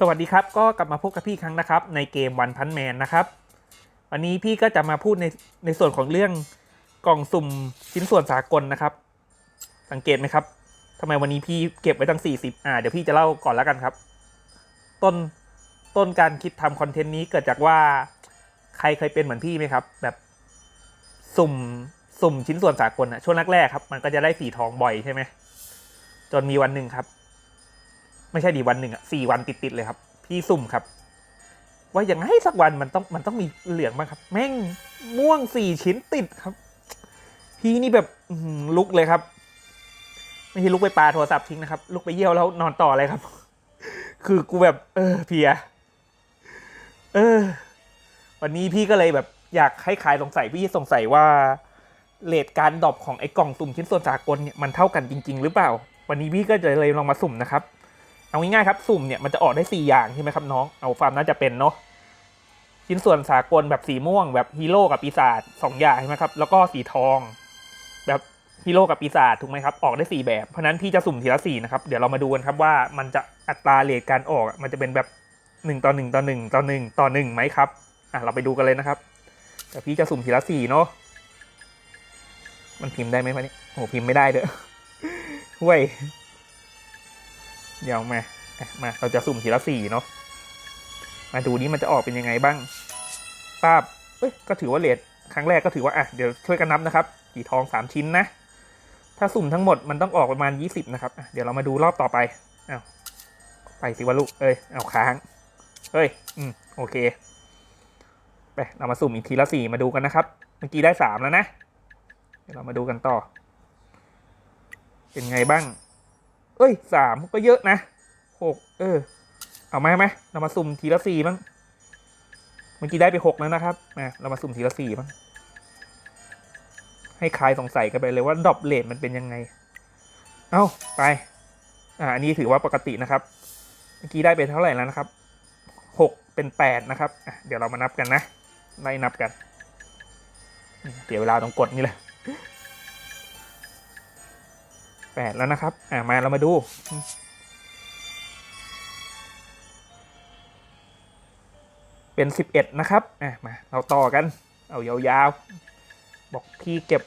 สวัสดีครับ ก็กลับมาพบกับพี่ครั้งนะครับ ในเกมวันพันแมนนะครับ วันนี้พี่ก็จะมาพูดในในส่วนของเรื่องกล่องสุ่มชิ้นส่วนสากลนะครับ สังเกตไหมครับทำไมวันนี้พี่เก็บไว้ตั้ง 40 อ่า เดี๋ยวพี่จะเล่าก่อนแล้วกันครับ ต้นต้นการคิดทำคอนเทนต์นี้เกิดจากว่าใครเคยเป็นเหมือนพี่ไหมครับ แบบสุ่มสุ่มชิ้นส่วนสากลอะช่วงแรกๆครับ มันก็จะได้สีทองบ่อยใช่ไหมจนมีวันหนึ่งครับ ไม่ใช่ดีวันหนึ่งอะสี่วันติดๆเลยครับ พี่สุ่มครับ ว่าอย่างไงสักวันมันต้องมันต้องมีเหลืองบ้างครับ แม่งม่วงสี่ชิ้นติดครับ พี่นี่แบบลุกเลยครับ ไม่ใช่ลุกไปปาโทรศัพท์ทิ้งนะครับ ลุกไปเยี่ยวแล้วนอนต่อเลยครับ คือกูแบบ เออเพีย เออ วันนี้พี่ก็เลยแบบอยากให้คลายสงสัยพี่สงสัยว่าเลทการดรอปของไอ้กล่องสุ่มชิ้นส่วนสากลเนี่ยมันเท่ากันจริง ๆ หรือเปล่า วันนี้พี่ก็จะเลยลองมาสุ่มนะครับ เอาง่ายๆครับสุ่มเนี่ยมันจะออกได้สี่อย่างใช่ไหมครับน้องเอาฟาร์มน่าจะเป็นเนาะชิ้นส่วนสากลแบบสีม่วง แบบฮีโร่กับปีศาจสองอย่างใช่ไหมครับแล้วก็สีทอง แบบฮีโร่กับปีศาจถูกไหมครับออกได้สี่แบบเพราะนั้นพี่จะสุ่มทีละสี่นะครับเดี๋ยวเรามาดูกันครับว่ามันจะอัตราเรทการออกมันจะเป็นแบบหนึ่งต่อหนึ่งต่อหนึ่งต่อหนึ่งต่อหนึ่งไหมครับอะเราไปดูกันเลยนะครับแต่พี่จะสุ่มทีละสี่เนาะมันพิมพ์ได้ไหมวะเนี่ยโอ้โหพิมพ์ไม่ได้เด้อห่วย เดี๋ยวมาอะมา เราจะสุ่มทีละสี่เนาะ มาดูนี้มันจะออกเป็นยังไงบ้างป้าบเอ้ย ก็ถือว่าเลทครั้งแรกก็ถือว่า อะ เดี๋ยวช่วยกันนับนะครับ กี่ทองสามชิ้นนะ ถ้าสุ่มทั้งหมดมันต้องออกประมาณยี่สิบนะครับ เดี๋ยวเรามาดูรอบต่อไปอ้าวไปสิวะลูก เอ้ย เอาค้างเฮ้ย อืม โอเค ไป เรามาสุ่มอีกทีละสี่มาดูกันนะครับ เมื่อกี้ได้สามแล้วนะ เดี๋ยวเรามาดูกันต่อ เป็นไงบ้าง เอ้ยสามก็เยอะนะหกเออ เอาไหมไหมเรามาสุ่มทีละสี่บ้งเมื่อกี้ได้ไปหกแล้วนะครับมาเรามาสุ่มทีละสี่บ้งให้คลายสงสัยกันไปเลยว่าดรอปเลทมันเป็นยังไง เอ้าไป อ่าอันนี้ถือว่าปกตินะครับ เมื่อกี้ได้ไปเท่าไหร่แล้วนะครับหกเป็นแปดนะครับ เดี๋ยวเรามานับกันนะไล่นับกัน เดี๋ยวเวลาต้องกดนี่แหละ แปดแล้วนะครับ อ่ามาเรามาดู เป็นสิบเอ็ดนะครับ อะมาเราต่อกัน เอายาวๆ บอกพี่เก็บ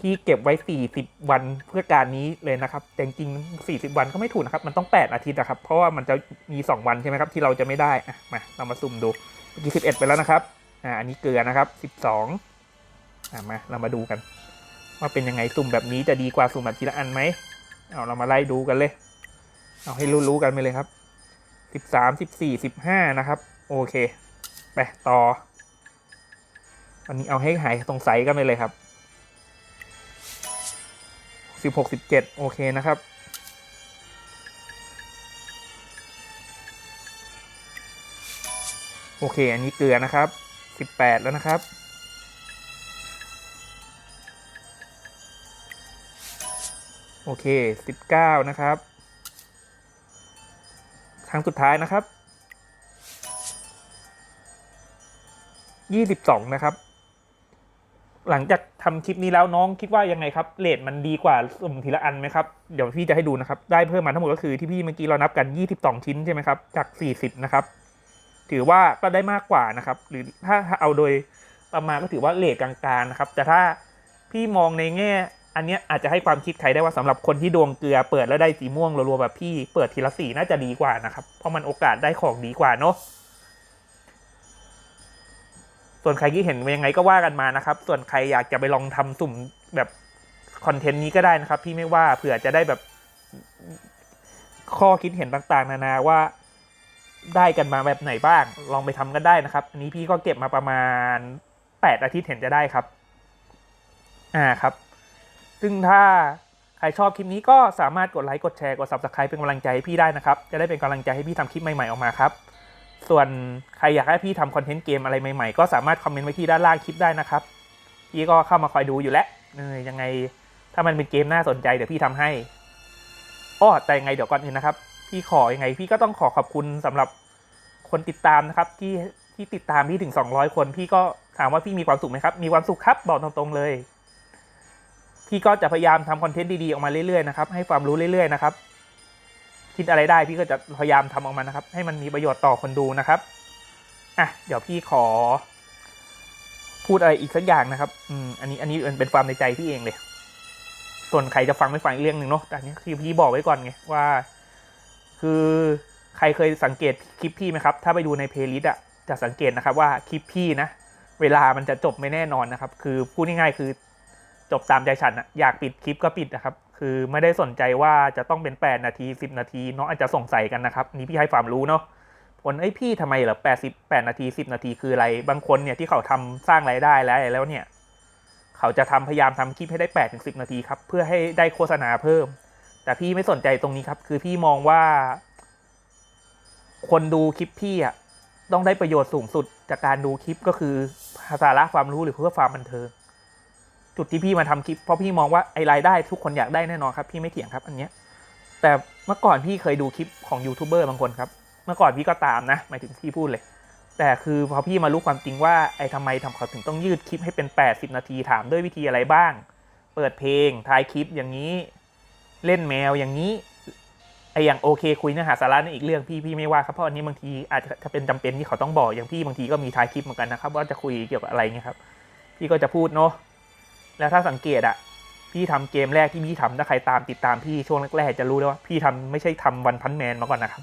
พี่เก็บไว้สี่สิบวันเพื่อการนี้เลยนะครับ แต่จริงสี่สิบวันก็ไม่ถูกนะครับ มันต้องแปดอาทิตย์นะครับ เพราะว่ามันจะมีสองวันใช่ไหมครับ ที่เราจะไม่ได้ อะ มา เรามาซุ่มดูเมื่อกี้สิบเอ็ดไปแล้วนะครับ อ่า อันนี้เกลือนะครับสิบสองอ่ามา เรามาดูกัน ว่าเป็นยังไงสุ่มแบบนี้จะดีกว่าสุ่มแบบทีละอันไหมเอาเรามาไล่ดูกันเลย เอาให้รู้ๆกันไปเลยครับสิบสามสิบสี่สิบห้านะครับ โอเคไปต่ออันนี้เอาให้หายสงสัยกันไปเลยครับสิบหกสิบเจ็ดโอเคนะครับโอเค อันนี้เกลือนะครับสิบแปดแล้วนะครับ โอเคสิบเก้านะครับ ครั้งสุดท้ายนะครับยี่สิบสองนะครับ หลังจากทำคลิปนี้แล้วน้องคิดว่ายังไงครับเลทมันดีกว่าสุ่มทีละอันไหมครับ เดี๋ยวพี่จะให้ดูนะครับ ได้เพิ่มมาทั้งหมดก็คือที่พี่เมื่อกี้เรานับกันยี่สิบสองชิ้นใช่ไหมครับ จากสี่สิบนะครับ ถือว่าก็ได้มากกว่านะครับ หรือถ้าเอาโดยประมาณก็ถือว่าเลทกลางๆนะครับ แต่ถ้าพี่มองในแง่ อันเนี้ยอาจจะให้ความคิดใครได้ว่าสำหรับคนที่ดวงเกลือเปิดแล้วได้สีม่วงรัวๆแบบพี่เปิดทีละสีน่าจะดีกว่านะครับเพราะมันโอกาสได้ของดีกว่าเนาะส่วนใครที่เห็นยังไงก็ว่ากันมานะครับ ส่วนใครอยากจะไปลองทำสุ่มแบบคอนเทนต์นี้ก็ได้นะครับ พี่ไม่ว่าเผื่อจะได้แบบข้อคิดเห็นต่างๆ นานาว่าได้กันมาแบบไหนบ้าง ลองไปทำกันได้นะครับ อันนี้พี่ก็เก็บมาประมาณแปดอาทิตย์เห็นจะได้ครับ อ่าครับ ซึ่งถ้าใครชอบคลิปนี้ก็สามารถกดไลค์กดแชร์กด subscribe เป็นกำลังใจให้พี่ได้นะครับ จะได้เป็นกำลังใจให้พี่ทำคลิปใหม่ๆออกมาครับ ส่วนใครอยากให้พี่ทำคอนเทนต์เกมอะไรใหม่ๆ ก็สามารถคอมเมนต์ไว้ที่ด้านล่างคลิปได้นะครับ พี่ก็เข้ามาคอยดูอยู่แล้วเออยังไงถ้ามันเป็นเกมน่าสนใจเดี๋ยวพี่ทำให้อ้อแต่ยังไงเดี๋ยวก่อนอื่นนะครับพี่ขอยังไงพี่ก็ต้องขอขอบคุณสำหรับคนติดตามนะครับที่ที่ติดตามพี่ถึง 200 คน พี่ก็ถามว่าพี่มีความสุขไหมครับ มีความสุขครับบอกตรงๆเลย พี่ก็จะพยายามทำคอนเทนต์ดีๆออกมาเรื่อยๆนะครับให้ความรู้เรื่อยๆนะครับคิดอะไรได้พี่ก็จะพยายามทำออกมานะครับ ให้มันมีประโยชน์ต่อคนดูนะครับอะเดี๋ยวพี่ขอ พูดอะไรอีกสักอย่างนะครับอืมอันนี้อันนี้เป็นความในใจพี่เองเลย ส่วนใครจะฟังไม่ฟังอีกเรื่องหนึ่งเนาะแต่นนี้คือพี่บอกไว้ก่อนไงว่า คือใครเคยสังเกตคลิปพี่ไหมครับ ถ้าไปดูในเพลย์ลิสต์อะจะสังเกตนะครับว่าคลิปพี่นะเวลามันจะจบไม่แน่นอนนะครับ คือพูดง่ายๆคือ จบตามใจฉันอะอยากปิดคลิปก็ปิดนะครับ คือไม่ได้สนใจว่าจะต้องเป็น 8 นาที 10 นาทีเนาะอาจจะสงสัยกันนะครับนี่พี่ให้ความรู้เนาะคนไอ้พี่ทำไมเหรอ80 8นาที10นาทีคืออะไร บางคนเนี่ยที่เขาทำสร้างรายได้แล้วแล้วเนี่ย เขาจะทำพยายามทำคลิปให้ได้8ถึง10นาทีครับ เพื่อให้ได้โฆษณาเพิ่ม แต่พี่ไม่สนใจตรงนี้ครับ คือพี่มองว่า คนดูคลิปพี่อะต้องได้ประโยชน์สูงสุดจากการดูคลิปก็คือสาระความรู้หรือเพื่อความบันเทิง จุดที่พี่มาทำคลิปเพราะพี่มองว่าไอรายได้ทุกคนอยากได้แน่นอนครับพี่ไม่เถียงครับอันเนี้ยแต่เมื่อก่อนพี่เคยดูคลิปของยูทูบเบอร์บางคนครับเมื่อก่อนพี่ก็ตามนะหมายถึงพี่พูดเลย แต่คือพอพี่มารู้ความจริงว่าไอ้ทำไมทำเขาถึงต้องยืดคลิปให้เป็น 80 นาทีถามด้วยวิธีอะไรบ้าง เปิดเพลงท้ายคลิปอย่างนี้ เล่นแมวอย่างนี้ไอ้อย่างโอเคคุยเนื้อหาสาระนี่อีกเรื่องพี่พี่ไม่ว่าครับเพราะอันนี้บางทีอาจจะเป็นจำเป็นที่เขาต้องบอกอย่างพี่บางทีก็มีท้ายคลิปเหมือนกันนะครับว่าจะคุยเกี่ยวกับอะไรเงี้ยครับ พี่ก็จะพูดเนาะ แล้วถ้าสังเกตอะพี่ทำเกมแรกที่พี่ทำถ้าใครตามติดตามพี่ช่วงแรกๆจะรู้ได้ว่าพี่ทำไม่ใช่ทำวันพันแมนมาก่อนนะครับ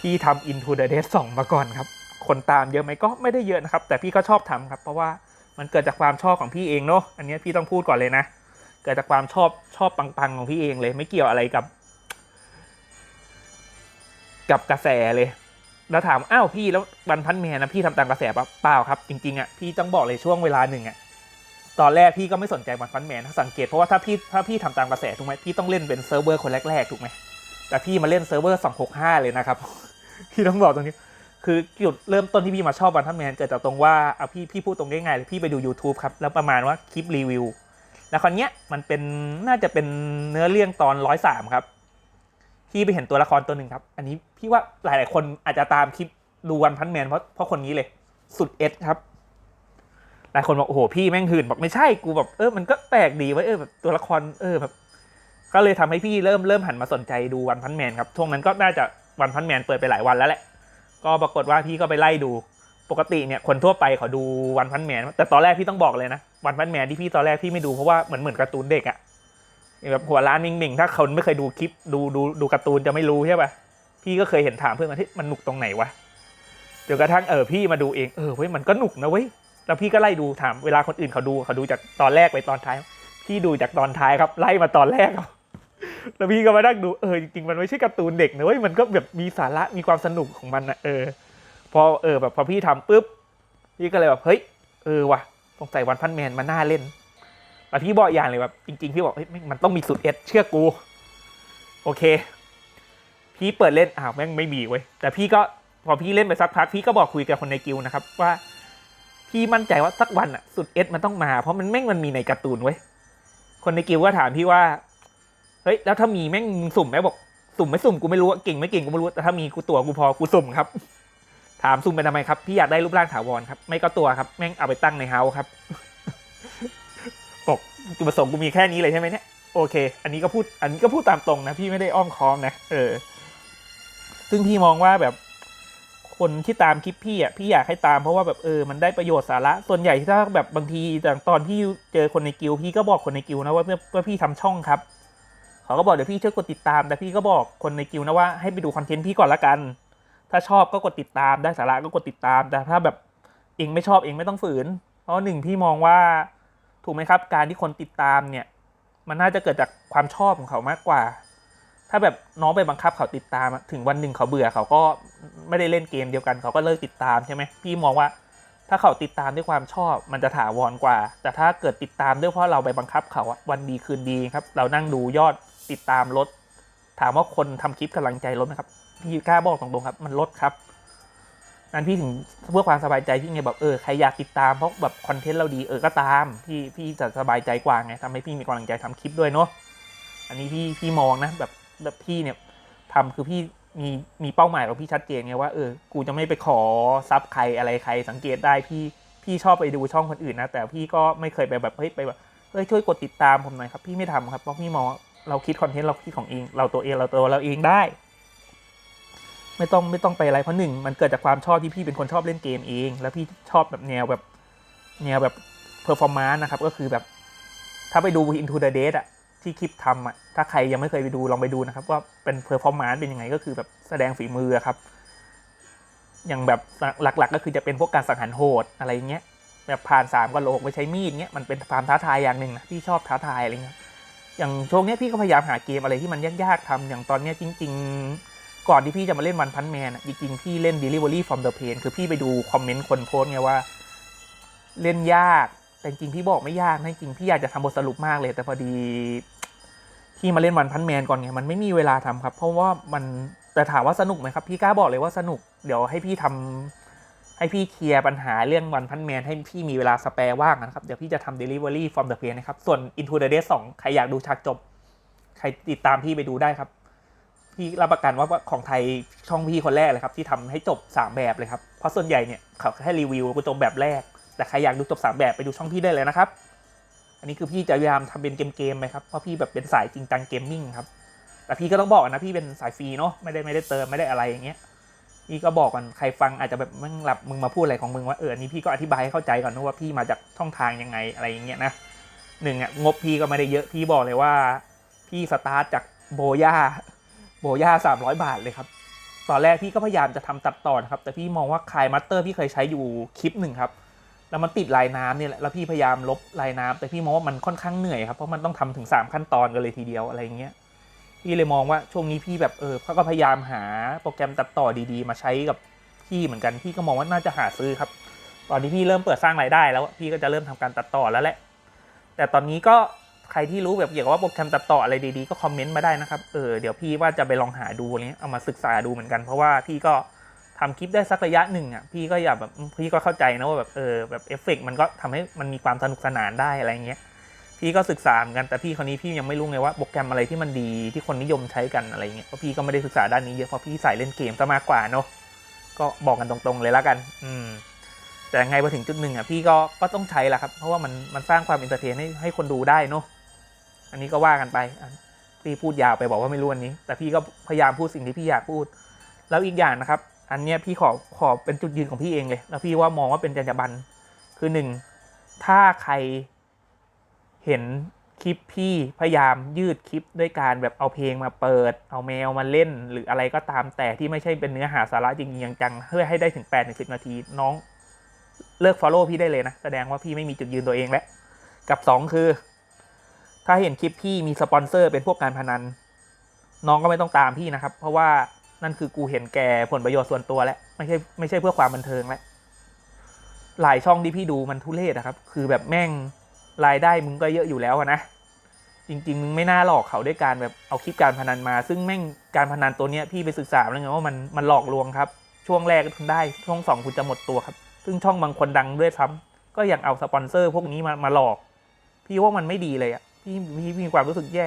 พี่ทำ Into the Dead 2 มาก่อนครับ คนตามเยอะไหมก็ไม่ได้เยอะนะครับ แต่พี่ก็ชอบทำครับ เพราะว่ามันเกิดจากความชอบของพี่เองเนาะอันนี้พี่ต้องพูดก่อนเลยนะ เกิดจากความชอบชอบปังๆของพี่เองเลย ไม่เกี่ยวอะไรกับ กับกระแสเลยแล้วถามอ้าวพี่แล้ววันพันแมนนะพี่ทำตามกระแสปะเปล่าครับ จริงๆอะพี่ต้องบอกเลยช่วงเวลาหนึ่งอะ ตอนแรกพี่ก็ไม่สนใจวันพันแมนถ้าสังเกตเพราะว่าถ้าพี่ถ้าพี่ทำตามกระแสถูกไหมพี่ต้องเล่นเป็นเซิร์ฟเวอร์คนแรกๆถูกไหมแต่พี่มาเล่นเซิร์ฟเวอร์265 เลยนะครับพี่ต้องบอกตรงนี้ คือจุดเริ่มต้นที่พี่มาชอบวันพันแมนเกิดจากตรงว่าเอาพี่พี่พูดตรงง่ายๆเลยพี่ไปดู YouTube ครับแล้วประมาณว่าคลิปรีวิวแล้วคราวเนี้ยมันเป็นน่าจะเป็นเนื้อเรื่องตอนร้อยสามครับพี่ไปเห็นตัวละครตัวหนึ่งครับ อันนี้พี่ว่าหลายๆคนอาจจะตามคลิปดูวันพันแมนเพราะเพราะคนนี้เลย สุดเอสครับ หลายคนบอกโอ้โหพี่แม่งหื่นบอกไม่ใช่กูแบบเออมันก็แปลกดีไว้เออแบบตัวละครเออแบบก็เลยทำให้พี่เริ่มเริ่มหันมาสนใจดูวันพันแมนครับช่วงนั้นก็น่าจะวันพันแมนเปิดไปหลายวันแล้วแหละก็ปรากฏว่าพี่ก็ไปไล่ดูปกติเนี่ยคนทั่วไปเขาดูวันพันแมนแต่ตอนแรกพี่ต้องบอกเลยนะวันพันแมนที่พี่ตอนแรกพี่ไม่ดูเพราะว่าเหมือนเหมือนการ์ตูนเด็กอะแบบหัวล้านนิ่งๆถ้าคนไม่เคยดูคลิปดูดูดูการ์ตูนจะไม่รู้ใช่ปะพี่ก็เคยเห็นถามเพื่อนมาที่มันหนุกตรงไหนวะจนกระทั่งเออพี่มาดูเองเออเว้ยมันก็หนุกนะเว้ย แล้วพี่ก็ไล่ดูถามเวลาคนอื่นเขาดูเขาดูจากตอนแรกไปตอนท้าย พี่ดูจากตอนท้ายครับ ไล่มาตอนแรกครับแล้วพี่ก็มานั่งดูเออจริงๆมันไม่ใช่การ์ตูนเด็กนะเว้ยมันก็แบบมีสาระมีความสนุกของมันนะเออ พอเออแบบพอพี่ทำปุ๊บพี่ก็เลยแบบเฮ้ยเออว่ะสงสัยวันพันแมนมันน่าเล่นแต่พี่บอกอย่างเลยแบบจริงๆพี่บอกเฮ้ยมันต้องมีสุดเอสเชื่อกู โอเค พี่เปิดเล่นอ้าวแม่งไม่มีเว้ยแต่พี่ก็พอพี่เล่นไปสักพักพี่ก็บอกคุยกับคนในกิลนะครับว่า พี่มั่นใจว่าสักวันอะสุดเอสมันต้องมา เพราะมันแม่งมันมีในการ์ตูนเว้ยคนในกิลก็ถามพี่ว่า เฮ้ย แล้วถ้ามีแม่งสุ่มไหมบอก สุ่มไม่สุ่มกูไม่รู้เก่งไม่เก่งกูไม่รู้แต่ถ้ามีกูตัวกูพอกูสุ่มครับ ถามซุ่มไปทำไมครับ พี่อยากได้รูปร่างถาวรครับ ไม่ก็ตัวครับ แม่งเอาไปตั้งในเฮาส์ครับบอกจุดประสงค์กูมีแค่นี้เลยใช่ไหมเนี่ยโอเค อันนี้ก็พูด อันนี้ก็พูดตามตรงนะ พี่ไม่ได้อ้อมค้อมนะ เออ ซึ่งพี่มองว่าแบบ คนที่ตามคลิปพี่อะพี่อยากให้ตามเพราะว่าแบบเออมันได้ประโยชน์สาระ ส่วนใหญ่ถ้าแบบบางทีอย่างตอนที่เจอคนในกิลพี่ก็บอกคนในกิลนะว่าว่าพี่ทำช่องครับเขาก็บอกเดี๋ยวพี่ช่วยกดติดตามแต่พี่ก็บอกคนในกิลนะว่าให้ไปดูคอนเทนต์พี่ก่อนละกัน ถ้าชอบก็กดติดตามได้สาระก็กดติดตาม แต่ถ้าแบบเองไม่ชอบเองไม่ต้องฝืน เพราะหนึ่งพี่มองว่าถูกไหมครับ การที่คนติดตามเนี่ย มันน่าจะเกิดจากความชอบของเขามากกว่า ถ้าแบบน้องไปบังคับเขาติดตามถึงวันหนึ่งเขาเบื่อเขาก็ไม่ได้เล่นเกมเดียวกัน เขาก็เลิกติดตามใช่ไหมพี่มองว่า ถ้าเขาติดตามด้วยความชอบมันจะถาวรกว่า แต่ถ้าเกิดติดตามด้วยเพราะเราไปบังคับเขาวันดีคืนดีครับ เรานั่งดูยอดติดตามลดถามว่าคนทำคลิปกำลังใจลดไหมครับพี่กล้าบอกตรงๆครับ มันลดครับนั้นพี่ถึงเพื่อความสบายใจพี่ไงแบบเออใครอยากติดตามเพราะแบบคอนเทนต์เราดีเออก็ตามพี่พี่จะสบายใจกว่าไงทำให้พี่มีกำลังใจทำคลิปด้วยเนาะอันนี้พี่พี่มองนะแบบ แบบพี่เนี่ยทำคือพี่มีมีเป้าหมายของพี่ชัดเจนไงว่าเออกูจะไม่ไปขอซับใครอะไรใคร สังเกตได้พี่พี่ชอบไปดูช่องคนอื่นนะ แต่พี่ก็ไม่เคยไปแบบเฮ้ยไปแบบเฮ้ยช่วยกดติดตามผมหน่อยครับ พี่ไม่ทำครับเพราะพี่มองเราคิดคอนเทนต์เราคิดของเองเราตัวเองเราตัวเราเองได้ ไม่ต้องไม่ต้องไปอะไรเพราะหนึ่งมันเกิดจากความชอบที่พี่เป็นคนชอบเล่นเกมเอง แล้วพี่ชอบแบบแนวแบบแนวแบบเพอร์ฟอร์มานซ์นะครับก็คือแบบถ้าไปดู Into the Dead อะ ที่คลิปทำอะถ้าใครยังไม่เคยไปดูลองไปดูนะครับ ว่าเป็นเพอร์ฟอร์มานซ์เป็นยังไงก็คือแบบแสดงฝีมือครับ อย่างแบบหลักๆ ก็คือจะเป็นพวกการสังหารโหดอะไรเงี้ยแบบผ่านสามกะโหลกไปใช้มีดเงี้ยมันเป็นความท้าทายอย่างหนึ่งนะพี่ชอบท้าทายอะไรเงี้ยอย่างช่วงเนี้ยพี่ก็พยายามหาเกมอะไรที่มันยากๆทำอย่างตอนเนี้ยจริง ๆ ก่อนที่พี่จะมาเล่นวันพันแมนอะจริงๆพี่เล่น Delivery from the Pain คือพี่ไปดูคอมเมนต์คนโพสต์ไงว่า เล่นยาก แต่จริงพี่บอกไม่ยากนะจริงพี่อยากจะทำบทสรุปมากเลย แต่พอดีพี่มาเล่นวันพันแมนก่อนไงมันไม่มีเวลาทำครับ เพราะว่ามันแต่ถามว่าสนุกไหมครับ พี่กล้าบอกเลยว่าสนุกเดี๋ยวให้พี่ทำให้พี่เคลียร์ปัญหาเรื่องวันพันแมนให้พี่มีเวลาสเปร์ว่างนะครับ เดี๋ยวพี่จะทำ Delivery from the Pain นะครับ ส่วน Into the Dead 2 ใครอยากดูฉากจบ ใครติดตามพี่ไปดูได้ครับ พี่รับประกันว่าของไทยช่องพี่คนแรกเลยครับ ที่ทำให้จบ 3 แบบเลยครับ เพราะส่วนใหญ่เนี่ยเขาแค่รีวิวกูจบแบบแรก แต่ใครอยากดูจบ3แบบไปดูช่องพี่ได้เลยนะครับ อันนี้คือพี่จะพยายามทำเป็นเกมๆไปครับ เพราะพี่แบบเป็นสายจริงจังเกมมิ่งครับ แต่พี่ก็ต้องบอกนะพี่เป็นสายฟรีเนาะ ไม่ได้ไม่ได้เติมไม่ได้อะไรอย่างเงี้ย พี่ก็บอกกันใครฟังอาจจะแบบมึงหลับมึงมาพูดอะไรของมึงว่าเอออันนี้พี่ก็อธิบายให้เข้าใจก่อนนะว่าพี่มาจากช่องทางยังไงอะไรอย่างเงี้ยนะหนึ่งอะงบพี่ก็ไม่ได้เยอะพี่บอกเลยว่า พี่สตาร์ทจากโบย่าโบย่าสามร้อยบาทเลยครับตอนแรกพี่ก็พยายามจะทำตัดต่อนะครับ แต่พี่มองว่าคายมัตเตอร์พี่เคยใช้อยู่คลิปหนึ่งครับ แล้วมันติดลายน้ำเนี่ยแหละแล้วพี่พยายามลบลายน้ำแต่พี่มองว่ามันค่อนข้างเหนื่อยครับเพราะมันต้องทำถึง 3 ขั้นตอนกันเลยทีเดียวอะไรเงี้ยพี่เลยมองว่าช่วงนี้พี่แบบเออเขาก็พยายามหาโปรแกรมตัดต่อดีๆ มาใช้กับพี่เหมือนกันพี่ก็มองว่าน่าจะหาซื้อครับ ตอนนี้พี่เริ่มเปิดสร้างรายได้แล้วพี่ก็จะเริ่มทำการตัดต่อแล้วแหละ แต่ตอนนี้ก็ใครที่รู้แบบเกี่ยวกับโปรแกรมตัดต่ออะไรดีๆก็คอมเมนต์มาได้นะครับเออเดี๋ยวพี่ว่าจะไปลองหาดูเนี้ยเอามาศึกษาดูเหมือนกันเพราะว่าพี่ก็ ทำคลิปได้สักระยะหนึ่งอะพี่ก็อยากแบบพี่ก็เข้าใจนะว่าแบบเออแบบเอฟเฟกต์มันก็ทำให้มันมีความสนุกสนานได้อะไรเงี้ยพี่ก็ศึกษาเหมือนกันแต่พี่คนนี้พี่ยังไม่รู้ไงว่าโปรแกรมอะไรที่มันดีที่คนนิยมใช้กันอะไรเงี้ยเพราะพี่ก็ไม่ได้ศึกษาด้านนี้เยอะเพราะพี่ใส่เล่นเกมซะมากกว่าเนาะก็บอกกันตรงๆเลยล้วกัน อืม แต่ยังไงพอถึงจุดหนึ่งอะพี่ก็ก็ต้องใช้แหละครับ เพราะว่ามันมันสร้างความอินเตอร์เทนให้ให้คนดูได้เนาะอันนี้ก็ว่ากันไปพี่พูดยาวไปบอกว่าไม่รู้อันนี้ แต่พี่ก็พยายามพูดสิ่งที่พี่อยากพูด แล้วอีกอย่างนะครับ อันเนี้ยพี่ขอขอเป็นจุดยืนของพี่เองเลย แล้วพี่ว่ามองว่าเป็นจรรยาบรรณคือหนึ่งถ้าใครเห็นคลิปพี่พยายามยืดคลิปด้วยการแบบเอาเพลงมาเปิด เอาแมวมาเล่น หรืออะไรก็ตามแต่ที่ไม่ใช่เป็นเนื้อหาสาระจริงๆจังเพื่อให้ได้ถึง8ปดถึงสินาทีน้องเลิก follow พี่ได้เลยนะ แสดงว่าพี่ไม่มีจุดยืนตัวเองแล้ว กับสองคือ ถ้าเห็นคลิปพี่มีสปอนเซอร์เป็นพวกการพนัน น้องก็ไม่ต้องตามพี่นะครับ เพราะว่า นั่นคือกูเห็นแก่ผลประโยชน์ส่วนตัวแล้วไม่ใช่ไม่ใช่เพื่อความบันเทิงแล้วหลายช่องที่พี่ดูมันทุเรศอะครับ คือแบบแม่งรายได้มึงก็เยอะอยู่แล้วอะนะจริงๆมึงไม่น่าหลอกเขาด้วยการแบบเอาคลิปการพนันมา ซึ่งแม่งการพนันตัวเนี้ยพี่ไปศึกษาแล้วไงว่ามันมันหลอกลวงครับ ช่วงแรกคุณได้ช่วงสองคุณจะหมดตัวครับ ซึ่งช่องบางคนดังด้วยซ้ำก็ยังเอาสปอนเซอร์พวกนี้มามาหลอก พี่ว่ามันไม่ดีเลยอะพี่พี่มีความรู้สึกแย่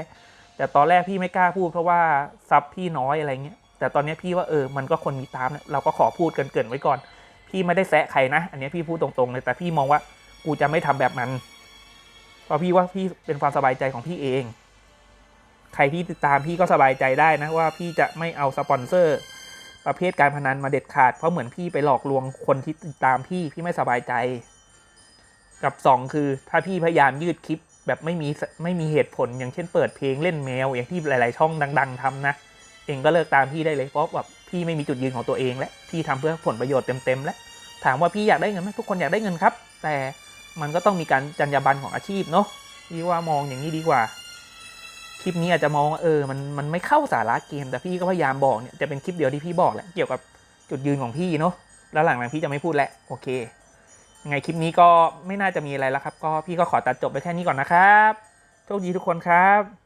แต่ตอนแรกพี่ไม่กล้าพูดเพราะว่าซับพี่น้อยอะไรเงี้ย แต่ตอนนี้พี่ว่าเออมันก็คนมีตามเนี่ยเราก็ขอพูดเกินไว้ก่อน พี่ไม่ได้แซะใครนะ อันนี้พี่พูดตรงๆเลยแต่พี่มองว่ากูจะไม่ทำแบบนั้นเพราะพี่ว่าพี่เป็นความสบายใจของพี่เอง ใครที่ติดตามพี่ก็สบายใจได้นะว่าพี่จะไม่เอาสปอนเซอร์ ประเภทการพนันมาเด็ดขาดเพราะเหมือนพี่ไปหลอกลวงคนที่ติดตามพี่พี่ไม่สบายใจ กับสองคือถ้าพี่พยายามยืดคลิปแบบไม่มีไม่มีเหตุผลอย่างเช่นเปิดเพลงเล่นแมวอย่างที่หลาย ๆ ช่องดัง ๆทำนะ องก็เลิกตามพี่ได้เลยเพราะแบบพี่ไม่มีจุดยืนของตัวเองและพี่ทำเพื่อผลประโยชน์เต็มๆและถามว่าพี่อยากได้เงินไหมทุกคนอยากได้เงินครับ แต่มันก็ต้องมีการจรรยาบรรณของอาชีพเนาะพี่ว่ามองอย่างนี้ดีกว่า คลิปนี้อาจจะมองเออมันมันไม่เข้าสาระเกม แต่พี่ก็พยายามบอกเนี่ยจะเป็นคลิปเดียวที่พี่บอกแหละเกี่ยวกับจุดยืนของพี่เนาะแล้วหลังๆพี่จะไม่พูดแล้วโอเคยังไงคลิปนี้ก็ไม่น่าจะมีอะไรแล้วครับ ก็พี่ก็ขอตัดจบไปแค่นี้ก่อนนะครับโชคดีทุกคนครับ